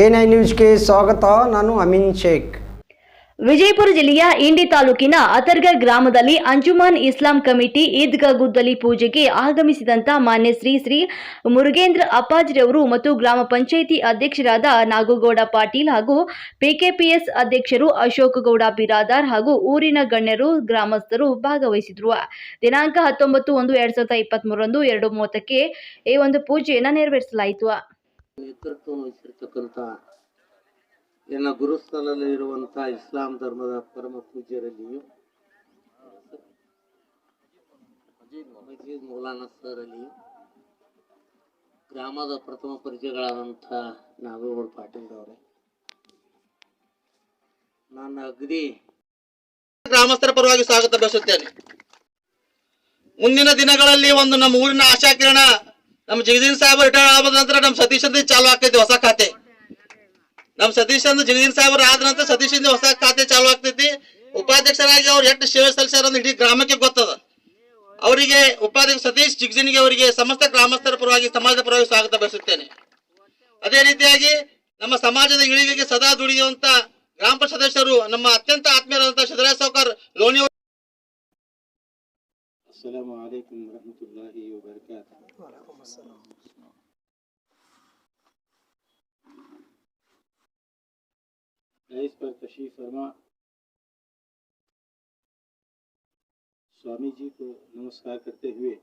N I ನ್ಯೂಸ್ಗೆ ಸ್ವಾಗತ. ನಾನು ಅಮಿನ್ ಶೇಖ್. ವಿಜಯಪುರ ಜಿಲ್ಲೆಯ ಇಂಡಿ ತಾಲೂಕಿನ ಅತರ್ಗ ಗ್ರಾಮದಲ್ಲಿ ಅಂಜುಮಾನ್ ಇಸ್ಲಾಂ ಕಮಿಟಿ ಈದ್ಗಾ ಗುದ್ದಲಿ ಪೂಜೆಗೆ ಆಗಮಿಸಿದಂತ ಮಾನ್ಯ ಶ್ರೀ ಶ್ರೀ ಮುರುಗೇಂದ್ರ ಅಪ್ಪಾಜಿರವರು ಮತ್ತು ಗ್ರಾಮ ಪಂಚಾಯಿತಿ ಅಧ್ಯಕ್ಷರಾದ ನಾಗೋಗೌಡ ಪಾಟೀಲ್ ಹಾಗೂ ಪಿಕೆಪಿಎಸ್ ಅಧ್ಯಕ್ಷರು ಅಶೋಕ್ ಗೌಡ ಬಿರಾದಾರ್ ಹಾಗೂ ಊರಿನ ಗಣ್ಯರು ಗ್ರಾಮಸ್ಥರು ಭಾಗವಹಿಸಿದ್ರು. ದಿನಾಂಕ ಹತ್ತೊಂಬತ್ತು ಒಂದು ಎರಡ್ ಸಾವಿರದ ಇಪ್ಪತ್ತ್ ಮೂರರಂದು ಎರಡು ಮೂವತ್ತಕ್ಕೆ ಈ ಒಂದು ಪೂಜೆಯನ್ನು ನೆರವೇರಿಸಲಾಯಿತು. ನೇತೃತ್ವ ವಹಿಸಿರ್ತಕ್ಕಂಥ ಎನ್ನ ಗುರುಸ್ಥಲಲ್ಲಿ ಇರುವಂಥ ಇಸ್ಲಾಂ ಧರ್ಮದ ಪರಮ ಪೂಜ್ಯರಲ್ಲಿಯೂ ಮಜೀದ್ ಮೌಲಾನಾ ಸರ್ ಅಲ್ಲಿಯೂ ಗ್ರಾಮದ ಪ್ರಥಮ ಪರಿಚಯಗಳಾದಂಥ ನಾಗೇಗೌಡ ಪಾಟೀಲ್ ಅವರೇ ನಾನು ಅಗದಿ ಗ್ರಾಮಸ್ಥರ ಪರವಾಗಿ ಸ್ವಾಗತ ಬಯಸುತ್ತೇನೆ ಮುಂದಿನ ದಿನಗಳಲ್ಲಿ ಒಂದು ನಮ್ಮ ಊರಿನ ಆಶಾಕಿರಣ ನಮ್ಮ ಜಗದೀನ್ ಸಾಹೇಬ್ ರಿಟೈರ್ ಆದ ನಂತರ ನಮ್ಮ ಸತೀಶ್ ಅಂದ್ರೆ ಚಾಲು ಆಗ್ತೈತಿ ಹೊಸ ಖಾತೆ. ನಮ್ಮ ಸತೀಶ್ ಅಂದ್ರೆ ಜಗದೀನ್ ಸಾಹೇಬ್ರ ಆದ ನಂತರ ಸತೀಶ್ ಇಂದ ಹೊಸ ಖಾತೆ ಚಾಲು ಆಗ್ತೈತಿ. ಉಪಾಧ್ಯಕ್ಷರಾಗಿ ಅವ್ರು ಎಷ್ಟು ಸೇವೆ ಸಲ್ಲಿಸ್ಯಾರ ಅಂದ್ರೆ ಇಡೀ ಗ್ರಾಮಕ್ಕೆ ಗೊತ್ತದ. ಅವರಿಗೆ ಉಪಾಧ್ಯಕ್ಷ ಸತೀಶ್ ಜಿಗ್ಜಿನಿಗೆ ಅವರಿಗೆ ಸಮಸ್ತ ಗ್ರಾಮಸ್ಥರ ಪರವಾಗಿ, ಸಮಾಜದ ಪರವಾಗಿ ಸ್ವಾಗತ ಬಯಸುತ್ತೇನೆ. ಅದೇ ರೀತಿಯಾಗಿ ನಮ್ಮ ಸಮಾಜದ ಇಳಿವಿಗೆ ಸದಾ ದುಡಿಯುವಂತ ಗ್ರಾಮ ಸದಸ್ಯರು, ನಮ್ಮ ಅತ್ಯಂತ ಆತ್ಮೀಯರಾದಂತಹ ಸಿದ್ದರಾಯ ಸಾವ್ಕರ್ ಲೋಣಿ اس پر تشریف فرما۔ سوامی جی کو نمسکار کرتے ہوئے،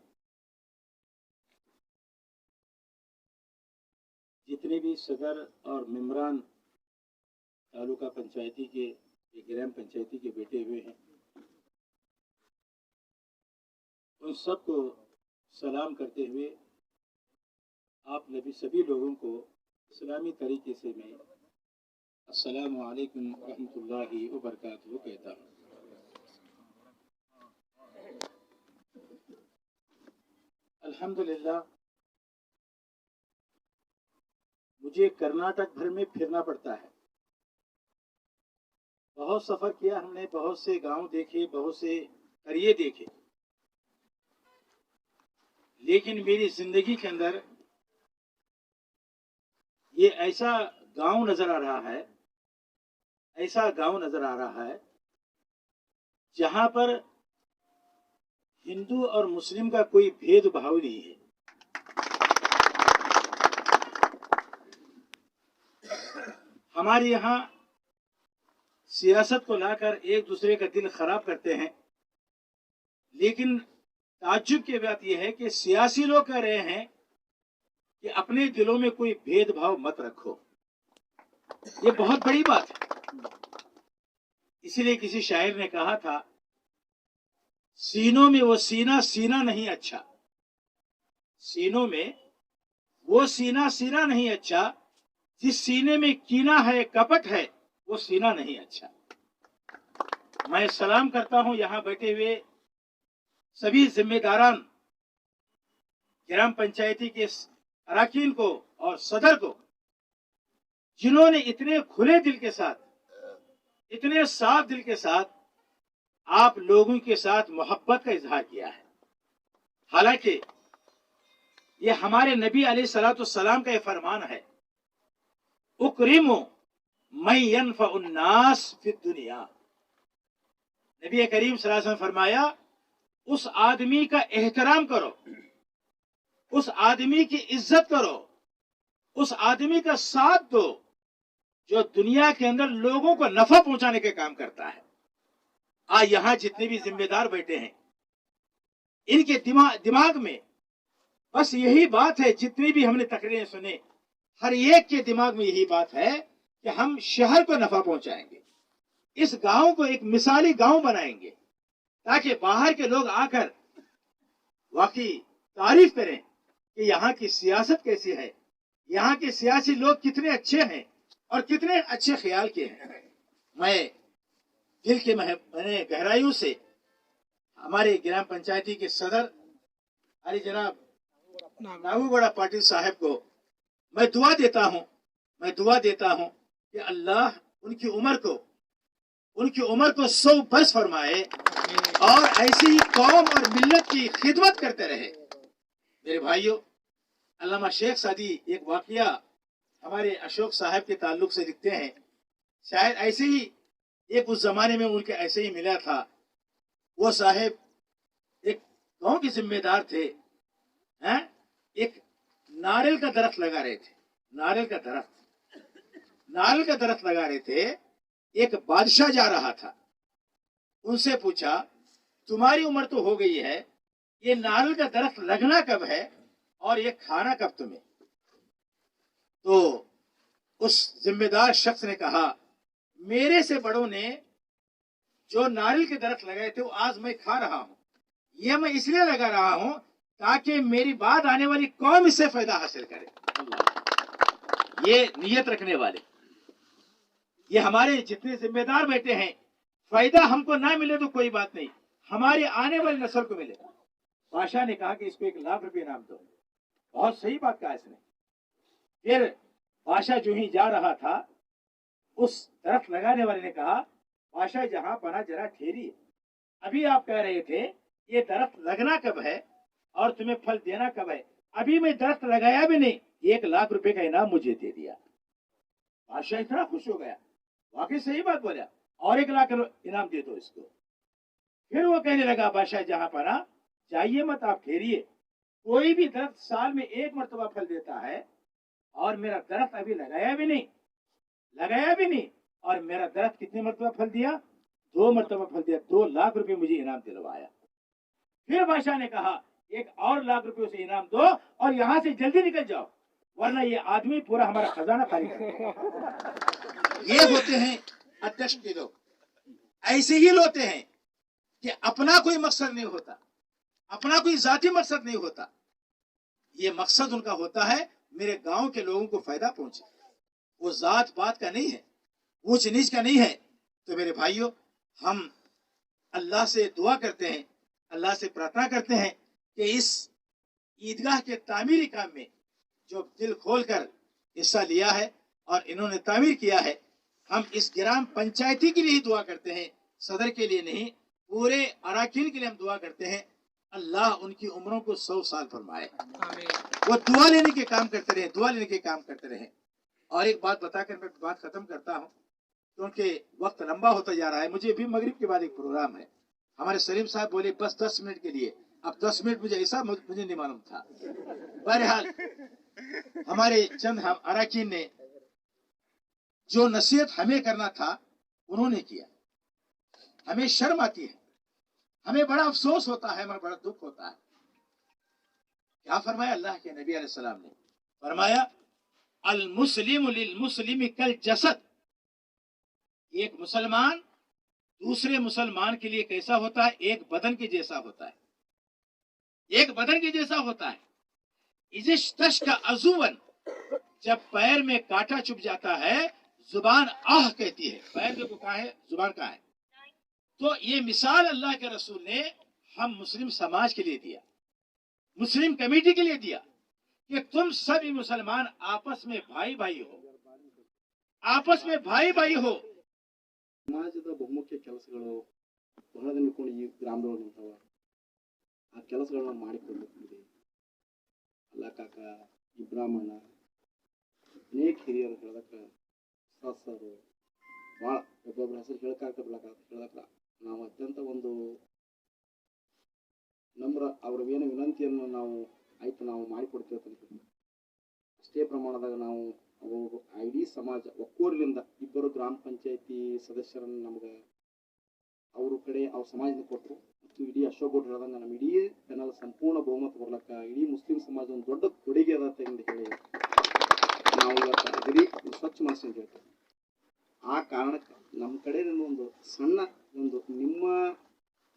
جتنے بھی صدر اور ممبران تعلقہ پنچایتی کے گرام پنچایتی کے بیٹے ہوئے ہیں، ان سب کو سلام کرتے ہوئے، آپ نبی سبھی لوگوں کو اسلامی طریقے سے میں السلام علیکم ورحمۃ اللہ وبرکاتہ کہتا ہوں۔ الحمدللہ، مجھے کرناٹک بھر میں پھرنا پڑتا ہے۔ بہت سفر کیا ہم نے، بہت سے گاؤں دیکھے، بہت سے کریے دیکھے۔ لیکن میری زندگی کے اندر یہ ایسا گاؤں نظر آ رہا ہے ایسا گاؤں نظر آ رہا ہے جہاں پر ہندو اور مسلم کا کوئی بھید بھاؤ نہیں ہے۔ ہمارے یہاں سیاست کو لا کر ایک دوسرے کا دل خراب کرتے ہیں۔ لیکن تعجب کی بات یہ ہے کہ سیاسی لوگ کہہ رہے ہیں کہ اپنے دلوں میں کوئی بھید بھاؤ مت رکھو۔ یہ بہت بڑی بات ہے۔ اسی لیے کسی شاعر نے کہا تھا، سینوں میں وہ سینا سینا نہیں اچھا۔ سینوں میں وہ سینا سینا نہیں اچھا۔ جس سینے میں کینا ہے، کپٹ ہے، وہ سینا نہیں اچھا۔ میں سلام کرتا ہوں یہاں بیٹھے ہوئے سبھی ذمہ داران، گرام پنچایتی کے اراکین کو اور صدر کو، جنہوں نے اتنے کھلے دل کے ساتھ اتنے صاف دل کے ساتھ آپ لوگوں کے ساتھ محبت کا اظہار کیا ہے۔ حالانکہ یہ ہمارے نبی علیہ صلاۃ السلام کا یہ فرمان ہے، اکرمو میں الناس فی الدنیا۔ نبی کریم صلی اللہ علیہ وسلم فرمایا، اس آدمی کا احترام کرو، اس آدمی کی عزت کرو، اس آدمی کا ساتھ دو۔ جو دنیا کے اندر لوگوں کو نفع پہنچانے کے کام کرتا ہے۔ آ یہاں جتنے بھی ذمہ دار بیٹھے ہیں ان کے دماغ, دماغ میں بس یہی بات ہے جتنی بھی ہم نے تقریریں سنے ہر ایک کے دماغ میں یہی بات ہے کہ ہم شہر کو نفع پہنچائیں گے اس گاؤں کو ایک مثالی گاؤں بنائیں گے تاکہ باہر کے لوگ آ کر واقعی تعریف کریں کہ یہاں کی سیاست کیسی ہے یہاں کے سیاسی لوگ کتنے اچھے ہیں۔ اور کتنے اچھے خیال کے ہیں۔ میں دل کے نے گہرائیوں سے ہمارے گرام پنچایتی کے صدر علی جناب نابو بڑا پاٹل صاحب کو میں دعا دیتا ہوں، میں دعا دیتا ہوں کہ اللہ ان کی عمر کو، ان کی عمر کو سو برس فرمائے اور ایسی قوم اور ملت کی خدمت کرتے رہے۔ میرے بھائیو علامہ شیخ سعدی ایک واقعہ ہمارے اشوک صاحب کے تعلق سے لکھتے ہیں، شاید ایسے ہی ایک اس زمانے میں ان کے ایسے ہی ملا تھا۔ وہ صاحب ایک گاؤں کے ذمہ دار تھے ہاں؟ ایک ناریل کا درخت لگا رہے تھے۔ ناریل کا درخت۔ ناریل کا درخت لگا رہے تھے، ایک بادشاہ جا رہا تھا۔ ان سے پوچھا، تمہاری عمر تو ہو گئی ہے، یہ نارل کا درخت لگنا کب ہے اور یہ کھانا کب تمہیں؟ تو اس ذمہ دار شخص نے کہا، میرے سے بڑوں نے جو ناریل کے درخت لگائے تھے، وہ آج میں کھا رہا ہوں۔ یہ میں اس لیے لگا رہا ہوں تاکہ میری بات آنے والی قوم اس سے فائدہ حاصل کرے۔ یہ نیت رکھنے والے۔ یہ ہمارے جتنے ذمہ دار بیٹھے ہیں، فائدہ ہم کو نہ ملے تو کوئی بات نہیں۔ ہمارے آنے والی نسل کو ملے۔ بادشاہ نے کہا کہ اس کو ایک لاکھ روپے انعام دو۔ بہت صحیح بات کہا اس نے۔ پھر بادشاہ جو ہی جا رہا تھا، اس درخت لگانے والے نے کہا، بادشاہ جہاں پنا جرا ٹھہری ابھی آپ کہہ رہے تھے، یہ درخت لگنا کب ہے اور تمہیں پھل دینا کب ہے؟ ابھی میں درخت لگایا بھی نہیں، ایک لاکھ روپے کا انعام مجھے دے دیا۔ بادشاہ اتنا خوش ہو گیا۔ واقعی صحیح بات بولا، اور ایک لاکھ انعام دے دو اس کو۔ پھر وہ کہنے لگا، بادشاہ جہاں پنا، جائیے مت، آپ ٹھہریے۔ کوئی بھی درخت سال میں ایک مرتبہ پھل دیتا ہے اور میرا درخت ابھی لگایا بھی نہیں، لگایا بھی نہیں، اور میرا درخت کتنے مرتبہ پھل دیا؟ دو مرتبہ پھل دیا، دو لاکھ روپے مجھے انعام دلوایا۔ پھر بادشاہ نے کہا، ایک اور لاکھ روپے اسے انعام دو اور یہاں سے جلدی نکل جاؤ، ورنہ یہ آدمی پورا ہمارا خزانہ خالی کر یہ ہوتے ہیں ادش کے لوگ۔ ایسے ہی لوتے ہیں کہ اپنا کوئی مقصد نہیں ہوتا، اپنا کوئی ذاتی مقصد نہیں ہوتا۔ یہ مقصد ان کا ہوتا ہے میرے گاؤں کے لوگوں کو فائدہ پہنچے۔ وہ ذات پات کا نہیں ہے اونچ نیچ کا نہیں ہے۔ تو میرے بھائیوں ہم اللہ سے دعا کرتے ہیں، اللہ سے پرارتھنا کرتے ہیں کہ اس عیدگاہ کے تعمیری کام میں جو دل کھول کر حصہ لیا ہے اور انہوں نے تعمیر کیا ہے، ہم اس گرام پنچایتی کے لیے دعا کرتے ہیں۔ صدر کے لیے نہیں، پورے اراکین کے لیے ہم دعا کرتے ہیں۔ اللہ ان کی عمروں کو سو سال فرمائے۔ وہ دعا لینے کے کام کرتے رہے دعا لینے کے کام کرتے رہے۔ اور ایک بات بتا کر میں بات ختم کرتا ہوں۔ کیونکہ وقت لمبا ہوتا جا رہا ہے مجھے بھی مغرب کے بعد ایک پروگرام ہے۔ ہمارے سلیم صاحب بولے بس دس منٹ کے لیے۔ اب دس منٹ مجھے ایسا مجھے نہیں معلوم تھا۔ بہرحال ہمارے چند ہم اراکین نے جو نصیحت ہمیں کرنا تھا انہوں نے کیا۔ ہمیں شرم آتی ہے۔ ہمیں بڑا افسوس ہوتا ہے ہمیں بڑا دکھ ہوتا ہے۔ کیا فرمایا اللہ کے نبی علیہ السلام نے؟ فرمایا، المسلم للمسلم کل جسد ایک مسلمان دوسرے مسلمان کے لیے کیسا ہوتا ہے؟ ایک بدن کے جیسا ہوتا ہے۔ ایک بدن کے جیسا ہوتا ہے۔ ازشتش کا عزوان جب پیر میں کاٹا چپ جاتا ہے، زبان آہ کہتی ہے۔ پیر جو کہا ہے؟ زبان کہا ہے؟ تو یہ مثال اللہ کے رسول نے ہم مسلم سماج کے لیے دیا، مسلم کمیٹی کے لیے دیا کہ تم سبھی مسلمان آپس میں بھائی بھائی ہو۔ آپس میں بھائی بھائی ہو۔ ಸಮಾಜದ ಬಹುಮುಖ್ಯ ಕೆಲಸಗಳು ಬಹಳ ದಿನಕೊಂಡು ಈ ಗ್ರಾಮದೊಳಗೆ ಆ ಕೆಲಸಗಳನ್ನ ಅಲ್ಲ ಕಾಕ ಈ ಬ್ರಾಹ್ಮಣ ಅನೇಕ ಹಿರಿಯರು ಹೇಳದಕ್ಕ ಭಾಳ ಒಬ್ಬೊಬ್ಬರ ಹೆಸರು ಹೇಳದಕ್ಕ ನಾವು ಅತ್ಯಂತ ಒಂದು ನಮ್ರ, ಅವ್ರ ಏನು ವಿನಂತಿಯನ್ನು ನಾವು ಆಯ್ತು ನಾವು ಮಾಡಿಕೊಡ್ತೇವೆ ಅಂತ ಅಷ್ಟೇ ಪ್ರಮಾಣದಾಗ ನಾವು ಇಡೀ ಸಮಾಜ, ಒಕ್ಕೂರಿನಿಂದ ಇಬ್ಬರು ಗ್ರಾಮ ಪಂಚಾಯತಿ ಸದಸ್ಯರನ್ನು ನಮ್ಗೆ ಅವ್ರ ಕಡೆ ಅವ್ರ ಸಮಾಜದಿಂದ ಕೊಟ್ಟರು ಮತ್ತು ಇಡೀ ಅಶೋಕ್ ಹೇಳ್ದಂಗೆ ನಮ್ಮ ಇಡೀ ಜನರ ಸಂಪೂರ್ಣ ಬಹುಮತ ಬರ್ಲಕ್ಕ, ಇಡೀ ಮುಸ್ಲಿಂ ಸಮಾಜ ಒಂದು ದೊಡ್ಡ ಕೊಡುಗೆ ಅದ ಅಂತ ಹೇಳಿ ನಾವು ಇವತ್ತು ಅಗದಿ ಸ್ವಚ್ಛ ಮನಸ್ಸಿನ ಹೇಳ್ತೇವೆ. ಆ ಕಾರಣಕ್ಕೆ ನಮ್ಮ ಕಡೆ ಒಂದು ಸಣ್ಣ ಒಂದು ನಿಮ್ಮ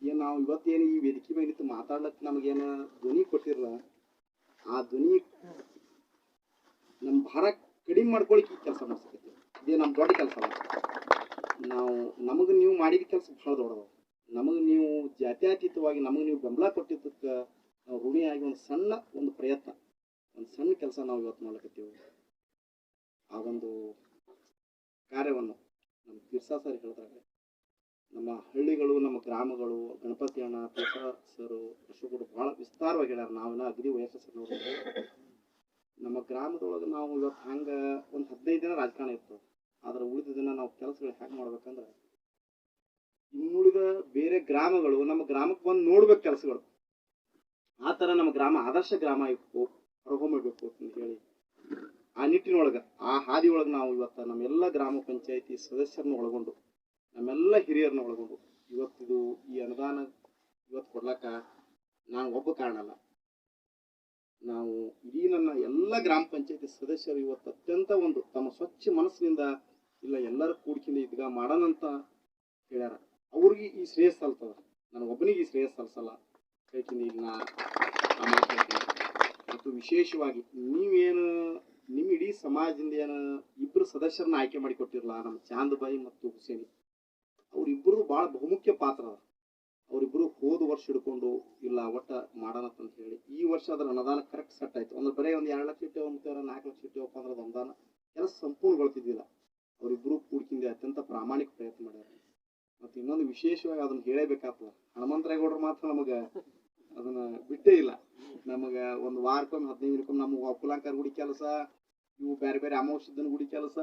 ಏನು ನಾವು ಇವತ್ತೇನು ಈ ವೇದಿಕೆ ಮೇಲೆ ನಿಂತು ಮಾತಾಡ್ಲಕ್ಕೆ ನಮಗೇನು ಧ್ವನಿ ಕೊಟ್ಟಿರಲ್ಲ ಆ ಧ್ವನಿ ನಮ್ಮ ಭಾರ ಕಡಿಮೆ ಮಾಡ್ಕೊಳಕ್ಕೆ ಈ ಕೆಲಸ ಮಾಡಿಸ್ತೈತಿ ಇದೇ ನಮ್ಮ ದೊಡ್ಡ ಕೆಲಸ ನಾವು, ನಮಗೆ ನೀವು ಮಾಡಿದ ಕೆಲಸ ಭಾಳ ದೊಡ್ಡದು. ನಮಗೆ ನೀವು ಜಾತ್ಯತೀತವಾಗಿ ನಮಗೆ ನೀವು ಬೆಂಬಲ ಕೊಟ್ಟಿದ್ದಕ್ಕೆ ನಾವು ಋಣಿಯಾಗಿ ಒಂದು ಸಣ್ಣ ಒಂದು ಪ್ರಯತ್ನ, ಒಂದು ಸಣ್ಣ ಕೆಲಸ ನಾವು ಇವತ್ತು ಮಾಡ್ಲಕತ್ತೀವಿ. ಆ ಒಂದು ಕಾರ್ಯವನ್ನು ನಮ್ಮ ತೀರ್ಸಾ ಸರ್ ಹೇಳಿದಾಗ ನಮ್ಮ ಹಳ್ಳಿಗಳು, ನಮ್ಮ ಗ್ರಾಮಗಳು, ಗಣಪತಿ ಅಣ್ಣ ಸರು ಅಶೋಕರು ಭಾಳ ವಿಸ್ತಾರವಾಗಿ ಹೇಳ್ಯಾರ. ನಾವೆಲ್ಲ ಅಗ್ರಿ ವಯಸ್ಸು ನಮ್ಮ ಗ್ರಾಮದೊಳಗೆ ನಾವು ಇವತ್ತು ಹಂಗೆ ಒಂದು ಹದಿನೈದು ದಿನ ರಾಜಕಾರಣ ಇತ್ತು. ಆದ್ರೆ ಉಳಿದ ದಿನ ನಾವು ಕೆಲಸಗಳು ಹ್ಯಾಂಗೆ ಮಾಡ್ಬೇಕಂದ್ರೆ ಇನ್ನುಳಿದ ಬೇರೆ ಗ್ರಾಮಗಳು, ನಮ್ಮ ಗ್ರಾಮಕ್ಕೆ ಬಂದು ನೋಡ್ಬೇಕು ಕೆಲಸಗಳು. ಆ ಥರ ನಮ್ಮ ಗ್ರಾಮ, ಆದರ್ಶ ಗ್ರಾಮ ಇತ್ತು. ಹೊರಹೊಮ್ಮಬೇಕು ಅಂತ ಹೇಳಿ ಆ ನಿಟ್ಟಿನೊಳಗೆ, ಆ ಹಾದಿ ಒಳಗೆ ನಾವು ಇವತ್ತು ನಮ್ಮೆಲ್ಲ ಗ್ರಾಮ ಪಂಚಾಯತಿ ಸದಸ್ಯರನ್ನ ಒಳಗೊಂಡು ನಮ್ಮೆಲ್ಲ ಹಿರಿಯರನ್ನ ಒಳಗೊಂಡು ಇವತ್ತಿದು ಈ ಅನುದಾನ ಇವತ್ತು ಕೊಡ್ಲಕ್ಕ ನಾನು ಒಬ್ಬ ಕಾರಣ ಅಲ್ಲ. ನಾವು ಇಡೀ ನನ್ನ ಎಲ್ಲ ಗ್ರಾಮ ಪಂಚಾಯತಿ ಸದಸ್ಯರು ಇವತ್ತು ಅತ್ಯಂತ ಒಂದು ತಮ್ಮ ಸ್ವಚ್ಛ ಮನಸ್ಸಿನಿಂದ ಇಲ್ಲ ಎಲ್ಲರ ಕೂಡ್ಕಿಂದ ಇದ್ಗ ಮಾಡೋಣಂತ ಹೇಳ್ಯಾರ. ಅವ್ರಿಗೆ ಈ ಶ್ರೇಯಸ್ ಸಲ್ತದ. ನಾನು ಒಬ್ಬನಿಗೆ ಈ ಶ್ರೇಯಸ್ ಸಲ್ಸಲ್ಲ. ಹೇಳ್ತೀನಿ ಈಗ ನಾ. ಮತ್ತು ವಿಶೇಷವಾಗಿ ನೀವೇನು ನಿಮ್ಮ ಇಡೀ ಸಮಾಜದಿಂದ ಏನು ಇಬ್ಬರು ಸದಸ್ಯರನ್ನ ಆಯ್ಕೆ ಮಾಡಿಕೊಟ್ಟಿರಲ್ಲ ನಮ್ಮ ಚಾಂದ್ಬಾಯಿ ಮತ್ತು ಹುಸೇನಿ. ಅವರಿಬ್ಬರು ಭಾಳ ಬಹುಮುಖ್ಯ ಪಾತ್ರ ಅದ. ಅವರಿಬ್ಬರು ಹೋದ ವರ್ಷ ಹಿಡ್ಕೊಂಡು, ಇಲ್ಲ, ಒಟ್ಟ ಮಾಡೋಣ ಅಂತ ಹೇಳಿ, ಈ ವರ್ಷ ಅದರ ಅನುದಾನ ಕರೆಕ್ಟ್ ಸೆಟ್ ಆಯ್ತು. ಅಂದ್ರೆ ಬರೀ ಒಂದು ಎರಡು ಲಕ್ಷ ಇಟ್ಟೇವ, ಮತ್ತೆ ನಾಲ್ಕು ಲಕ್ಷ ಇಟ್ಟೇವಪ್ಪ ಅಂದ್ರೆ ಅದು ಅನುದಾನ ಕೆಲಸ ಸಂಪೂರ್ಣಗೊಳ್ತಿದ್ದಿಲ್ಲ ಅವರಿಬ್ಬರು ಕೂಡ್ಕಿಂದ ಅತ್ಯಂತ ಪ್ರಾಮಾಣಿಕ ಪ್ರಯತ್ನ ಮಾಡ್ಯಾರ. ಮತ್ತು ಇನ್ನೊಂದು ವಿಶೇಷವಾಗಿ ಅದನ್ನ ಹೇಳಬೇಕಾಗ್ತದ. ಹನುಮಂತರೇಗೌಡರು ಮಾತ್ರ ನಮಗೆ ಅದನ್ನ ಬಿಟ್ಟೇ ಇಲ್ಲ. ನಮಗೆ ಒಂದು ವಾರಕ್ಕೊಮ್ಮೆ ಹದಿನೈದು ದಿನಕ್ಕೊಮ್ಮೆ ನಮಗೆ ಒಕ್ಕಲಾಂಕರ್ ಗುಡಿ ಕೆಲಸ, ಇವು ಬೇರೆ ಬೇರೆ ಅಮಾವಾಸ್ಯದನ ಗುಡಿ ಕೆಲಸ,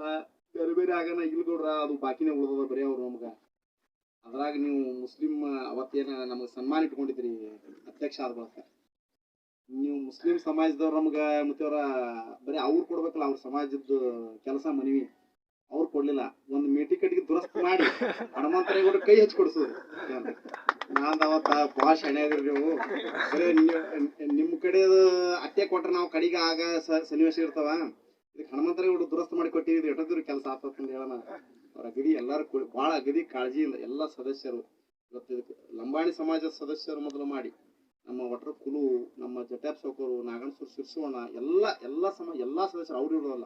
ಬೇರೆ ಬೇರೆ ಆಗನ ಇಲ್ಗೌಡ್ರ, ಅದು ಬಾಕಿನೇ ಉಳ್ದದ ಬರೀ ಅವ್ರು ನಮ್ಗೆ. ಅದ್ರಾಗ ನೀವು ಮುಸ್ಲಿಂ ಅವತ್ತೇನ ನಮಗೆ ಸನ್ಮಾನ ಇಟ್ಕೊಂಡಿದ್ರಿ ಅಧ್ಯಕ್ಷ ಆದ ನೀವು ಮುಸ್ಲಿಂ ಸಮಾಜದವ್ರು ನಮ್ಗೆ ಮತ್ತೆ ಅವರ ಬರೀ ಅವ್ರು ಕೊಡ್ಬೇಕಲ್ಲ, ಅವ್ರ ಸಮಾಜದ ಕೆಲಸ ಮನವಿ. ಅವ್ರು ಕೊಡ್ಲಿಲ್ಲ. ಒಂದು ಮೇಟಿ ಕಟ್ಟಿಗೆ ದುರಸ್ತಿ ಮಾಡಿ ಹನುಮಂತರೇಗೌಡ ಕೈ ಹಚ್ಚಿ ಕೊಡ್ಸೋದು. ನಾನ್ ಅವತ್ತ ಶಣೆ ಅದಿರಿ ನೀವು. ಕಡೆ ನಿಮ್ಮ ಕಡೆದು ಅತ್ತೆ ಕೊಟ್ರೆ ನಾವು ಕಡೆಗೆ ಆಗ ಸನ್ನಿವೇಶ ಇರ್ತಾವ. ಇದಕ್ಕೆ ಹನುಮಂತರೇಗೌಡ ದುರಸ್ತಿ ಮಾಡಿ ಕೊಟ್ಟಿದ್ರಿ ಎಷ್ಟೊತ್ತಿದ್ರು ಕೆಲಸ ಆಗ್ತದೆ ಅಂತ ಹೇಳೋಣ. ಅವ್ರ ಅಗದಿ ಎಲ್ಲರೂ ಕೂಡ ಭಾಳ ಅಗದಿ ಕಾಳಜಿಯಿಂದ ಎಲ್ಲ ಸದಸ್ಯರು ಇವತ್ತು ಲಂಬಾಣಿ ಸಮಾಜದ ಸದಸ್ಯರು ಮೊದಲು ಮಾಡಿ ನಮ್ಮ ಒಟ್ರ ಕುಲು, ನಮ್ಮ ಜಟ್ಯಾಪ್ ಸೌಕರು, ನಾಗಣಸೂರು ಶಿರ್ಸೋಣ, ಎಲ್ಲ ಎಲ್ಲ ಸಮ, ಎಲ್ಲ ಸದಸ್ಯರು ಅವ್ರು ಇರೋಲ್ಲ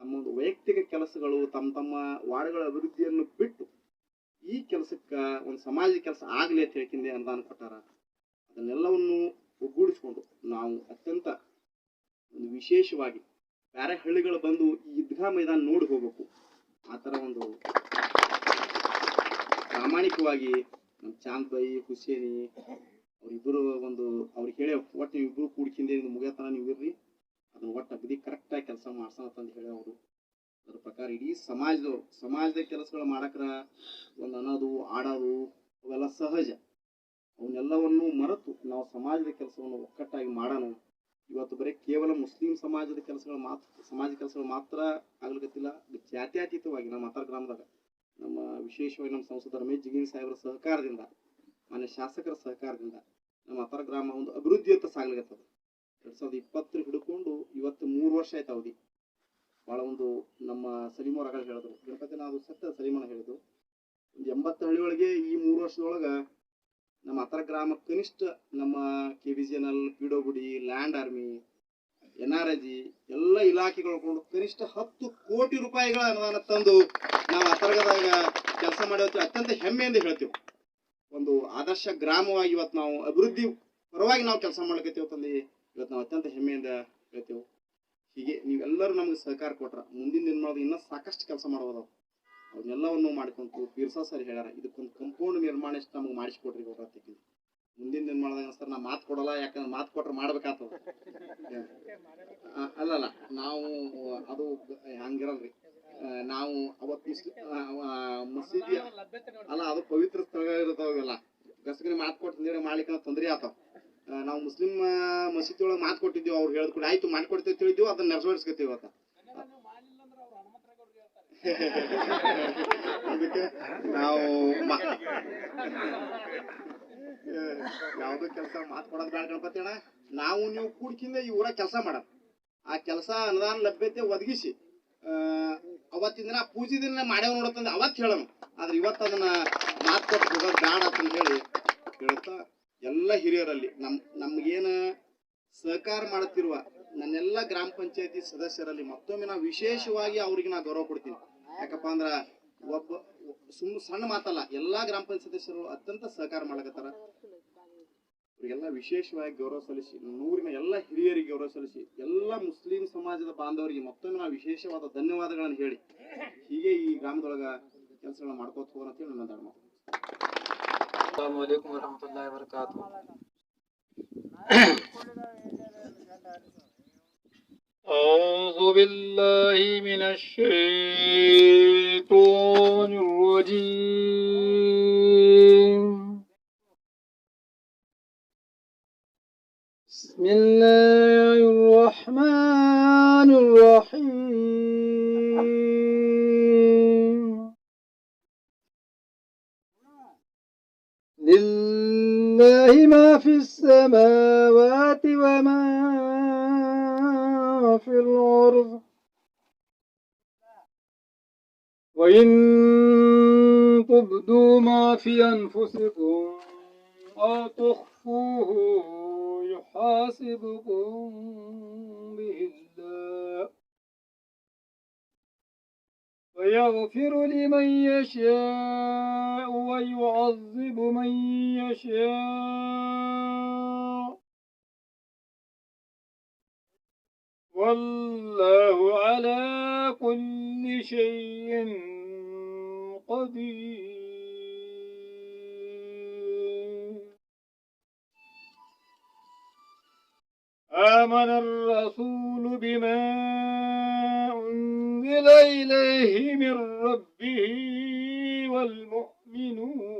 ತಮ್ಮ ಒಂದು ವೈಯಕ್ತಿಕ ಕೆಲಸಗಳು, ತಮ್ಮ ತಮ್ಮ ವಾರ್ಡ್ಗಳ ಅಭಿವೃದ್ಧಿಯನ್ನು ಬಿಟ್ಟು ಈ ಕೆಲಸಕ್ಕೆ ಒಂದು ಸಮಾಜ ಕೆಲಸ ಆಗಲಿ ಅಂತ ಹೇಳ್ಕಿಂದೆ ಅನುದಾನ ಕೊಟ್ಟಾರ. ಅದನ್ನೆಲ್ಲವನ್ನು ಒಗ್ಗೂಡಿಸ್ಕೊಂಡು ನಾವು ಅತ್ಯಂತ ವಿಶೇಷವಾಗಿ ಬೇರೆ ಹಳ್ಳಿಗಳು ಬಂದು ಈ ಈದ್ಗಾ ಮೈದಾನ ನೋಡಿ ಹೋಗ್ಬೇಕು. ಆ ಥರ ಒಂದು ಪ್ರಾಮಾಣಿಕವಾಗಿ ನಮ್ಮ ಚಾಂದ್ ಬಾಯಿ, ಹುಸೇನಿ ಅವರಿಬ್ಬರು ಒಂದು ಅವ್ರಿಗೆ ಹೇಳಿ ಒಟ್ಟು ನೀವು ಇಬ್ಬರು ಕೂಡ್ಕಿಂದೆ ಇದು ಮುಗಿಯತನ ನೀವು ಇರ್ರಿ. ಅದನ್ನ ಒಟ್ಟು ಅಗದಿ ಕರೆಕ್ಟಾಗಿ ಕೆಲಸ ಮಾಡ್ಸೋಣ ಅಂತ ಹೇಳಿ ಅವರು. ಅದ್ರ ಪ್ರಕಾರ ಇಡೀ ಸಮಾಜದವ್ರು, ಸಮಾಜದ ಕೆಲಸಗಳು ಮಾಡಕ್ರ ಒಂದು ಅನ್ನೋದು, ಆಡೋದು, ಅವೆಲ್ಲ ಸಹಜ. ಅವನ್ನೆಲ್ಲವನ್ನು ಮರೆತು ನಾವು ಸಮಾಜದ ಕೆಲಸವನ್ನು ಒಕ್ಕಟ್ಟಾಗಿ ಮಾಡೋಣ. ಇವತ್ತು ಬರೀ ಕೇವಲ ಮುಸ್ಲಿಂ ಸಮಾಜದ ಕೆಲಸಗಳು ಮಾತ್ರ ಸಮಾಜ ಕೆಲಸಗಳು ಮಾತ್ರ ಆಗ್ಲಿಕತ್ತಿಲ್ಲ, ಜಾತ್ಯತೀತವಾಗಿ ನಮ್ಮ ಅತರ ಗ್ರಾಮದಾಗ, ನಮ್ಮ ವಿಶೇಷವಾಗಿ ನಮ್ಮ ಸಂಸದ ರಮೇಶ್ ಜಿಗಿನ್ ಸಾಹೇಬರ ಸಹಕಾರದಿಂದ, ಮಾನ್ಯ ಶಾಸಕರ ಸಹಕಾರದಿಂದ ನಮ್ಮ ಅತರ ಗ್ರಾಮ ಒಂದು ಅಭಿವೃದ್ಧಿಯತ್ತ ಸಾಗ್ಲಿಕ್ಕತ್ತದ ಎರಡ್ ಸಾವಿರದ ಇಪ್ಪತ್ತರ ಹಿಡ್ಕೊಂಡು ಇವತ್ತು ಮೂರು ವರ್ಷ ಆಯ್ತು ಅವಧಿ. ಭಾಳ ಒಂದು ನಮ್ಮ ಸಲೀಮವ್ರ ಆಗ ಹೇಳಿದ್ರು. ಅದು ಸತ್ಯ ಸಲೀಮನ ಹೇಳಿದ್ರು. ಒಂದು ಎಂಬತ್ತು ಒಳಗೆ ಈ ಮೂರು ವರ್ಷದೊಳಗೆ ನಮ್ಮ ಅತರ ಗ್ರಾಮ ಕನಿಷ್ಠ ನಮ್ಮ K B G N L P ಗುಡಿ land army N R G ಎಲ್ಲ ಇಲಾಖೆಗಳು ಕನಿಷ್ಠ ಹತ್ತು ಕೋಟಿ ರೂಪಾಯಿಗಳ ಅನುದಾನ ತಂದು ನಾವು ಅತರ್ಗದಾಗ ಕೆಲಸ ಮಾಡಿರ್ತೀವಿ ಅತ್ಯಂತ ಹೆಮ್ಮೆಯಿಂದ ಹೇಳ್ತೇವೆ. ಒಂದು ಆದರ್ಶ ಗ್ರಾಮವಾಗಿ ಇವತ್ತು ನಾವು ಅಭಿವೃದ್ಧಿ ಪರವಾಗಿ ನಾವು ಕೆಲಸ ಮಾಡ್ಲಿಕ್ಕೆ ತಂದು ಇವತ್ತು ನಾವು ಅತ್ಯಂತ ಹೆಮ್ಮೆಯಿಂದ ಹೇಳ್ತೇವೆ. ಹೀಗೆ ನೀವೆಲ್ಲರೂ ನಮ್ಗೆ ಸಹಕಾರ ಕೊಟ್ರ ಮುಂದಿನ ದಿನಮಾನದ ಇನ್ನೂ ಸಾಕಷ್ಟು ಕೆಲಸ ಮಾಡ್ಬೋದು ಅವನ್ನೆಲ್ಲವನ್ನು ಮಾಡ್ಕೊಂತು ಬಿರ್ಸಾ ಸರ್ ಹೇಳ್ಯಾರ, ಇದಕ್ಕೊಂದು ಕಂಪೌಂಡ್ ನಿರ್ಮಾಣ ಎಷ್ಟು ನಮಗೆ ಮಾಡಿಸ್ಕೊಡ್ರಿ ಗೊತ್ತಾಗ್ತೈತಿ ಮುಂದಿನ ನಿರ್ಮಾಣದಾಗ ಸರ್ ನಾ ಮಾತು ಕೊಡಲ್ಲ, ಯಾಕಂದ್ರೆ ಮಾತು ಕೊಟ್ರೆ ಮಾಡ್ಬೇಕಾಗ್ತದ ಅಲ್ಲಲ್ಲ ನಾವು ಅದು ಹಂಗಿರಲ್ರಿ. ನಾವು ಅವತ್ತು ಮಸೀದಿ ಅಲ್ಲ, ಅದು ಪವಿತ್ರ ಸ್ಥಳ ಇರ್ತಾವೆಲ್ಲ ಗಸಗನೆ ಮಾತು ಕೊಟ್ಟು ಮಾಡ್ಲಿಕ್ಕೆ ತೊಂದರೆ ಆತಾವ. ನಾವು ಮುಸ್ಲಿಂ ಮಸೀದಿ ಒಳಗೆ ಮಾತು ಕೊಟ್ಟಿದ್ದೀವಿ, ಅವ್ರು ಹೇಳಿದ್ಕೊಂಡು ಕೂಡ ಆಯ್ತು, ಮಾಡ್ಕೊಡ್ತೇವೆ, ತಿಳಿದೀವಿ, ಅದನ್ನ ನೆರವೇರಿಸ್ಕೊತೀವಿ ಇವತ್ತ ಅದಕ್ಕೆ ನಾವು ಯಾವ್ದು ಕೆಲಸ ಮಾತು ಕೊಡೋದು ಬೇಡ ಗಣಪತಿ ನಾವು ನೀವು ಕೂಡ್ಕಿಂದ ಈ ಊರ ಕೆಲಸ ಮಾಡೋದು ಆ ಕೆಲಸ ಅನುದಾನ ಲಭ್ಯತೆ ಒದಗಿಸಿ ಅವತ್ತಿನ ದಿನ ಪೂಜೆ ದಿನ ಮಾಡ್ಯಾವ ನೋಡತ್ತಂದ್ರೆ ಅವತ್ತು ಹೇಳೋಣ ಆದ್ರೆ ಇವತ್ತು ಅದನ್ನ ಮಾತು ಕೊಟ್ಟು ಬೇಡ ಅಂತ ಹೇಳಿ ಹೇಳ್ತಾ ಎಲ್ಲ ಹಿರಿಯರಲ್ಲಿ ನಮ್, ನಮ್ಗೇನು ಸಹಕಾರ ಮಾಡುತ್ತಿರುವ ನನ್ನೆಲ್ಲ ಗ್ರಾಮ ಪಂಚಾಯತಿ ಸದಸ್ಯರಲ್ಲಿ ಮತ್ತೊಮ್ಮೆ ನಾವು ವಿಶೇಷವಾಗಿ ಅವ್ರಿಗೆ ನಾ ಗೌರವ ಕೊಡ್ತೀನಿ. ಯಾಕಪ್ಪ ಅಂದ್ರ ಒಬ್ಬ ಸುಮ್ ಸಣ್ಣ ಮಾತಲ್ಲ ಎಲ್ಲಾ ಗ್ರಾಮ ಪಂಚಾಯತ್ ಸದಸ್ಯರು ಅತ್ಯಂತ ಸಹಕಾರ ಮಾಡಕತ್ತಾರ. ಇವರಿಗೆಲ್ಲ ವಿಶೇಷವಾಗಿ ಗೌರವ ಸಲ್ಲಿಸಿ ನೂರಿನ ಎಲ್ಲ ಹಿರಿಯರಿಗೆ ಗೌರವ ಸಲ್ಲಿಸಿ ಎಲ್ಲ ಮುಸ್ಲಿಂ ಸಮಾಜದ ಬಾಂಧವರಿಗೆ ಮತ್ತೊಮ್ಮೆ ನಾವು ವಿಶೇಷವಾದ ಧನ್ಯವಾದಗಳನ್ನು ಹೇಳಿ ಹೀಗೆ ಈ ಗ್ರಾಮದೊಳಗ ಕೆಲಸಗಳನ್ನ ಮಾಡ್ಕೋತ ಹೋಗೋಣ ಅಂತ ಹೇಳಿ ನನ್ನ ಧರ್ಮ ಅಸಲಾಮ್ ವರಹಮತುಲ್ಲಾಹಿ. أعوذ بالله من الشيطان الرجيم. بسم الله الرحمن الرحيم. لله ما في السماوات وما في الأرض. وإن تبدوا ما في أنفسكم أو تخفوه يحاسبكم به الله. ويغفر لمن يشاء ويعذب من يشاء. والله على كل شيء قدير. آمن الرسول بما أنزل إليه من ربه والمؤمنون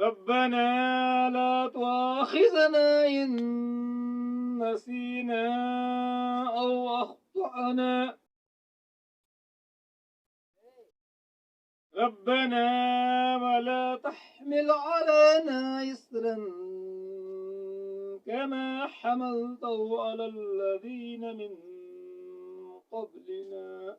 ربنا لا تؤاخذنا إن نسينا أو أخطأنا. ربنا ولا تحمل علينا إسرا كما حملته على الذين من قبلنا.